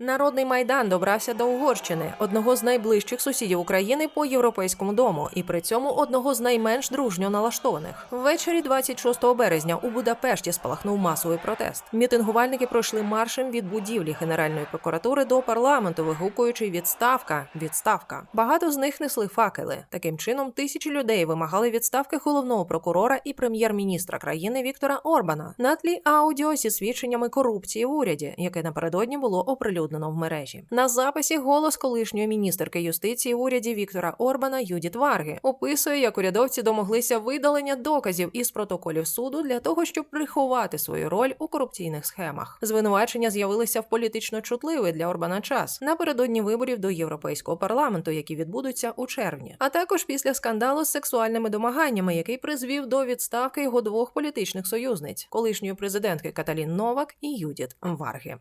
Народний майдан добрався до Угорщини, одного з найближчих сусідів України по європейському дому, і при цьому одного з найменш дружньо налаштованих. Ввечері 26 березня у Будапешті спалахнув масовий протест. Мітингувальники пройшли маршем від будівлі Генеральної прокуратури до парламенту, вигукуючи відставка, відставка. Багато з них несли факели. Таким чином, тисячі людей вимагали відставки головного прокурора і прем'єр-міністра країни Віктора Орбана на тлі аудіо зі свідченнями корупції в уряді, яке напередодні було оприлюднено в мережі. На записі голос колишньої міністерки юстиції в уряді Віктора Орбана Юдіт Варги описує, як урядовці домоглися видалення доказів із протоколів суду для того, щоб приховати свою роль у корупційних схемах. Звинувачення з'явилися в політично чутливий для Орбана час напередодні виборів до європейського парламенту, які відбудуться у червні, а також після скандалу з сексуальними домаганнями, який призвів до відставки його двох політичних союзниць колишньої президентки Каталін Новак і Юдіт Варги.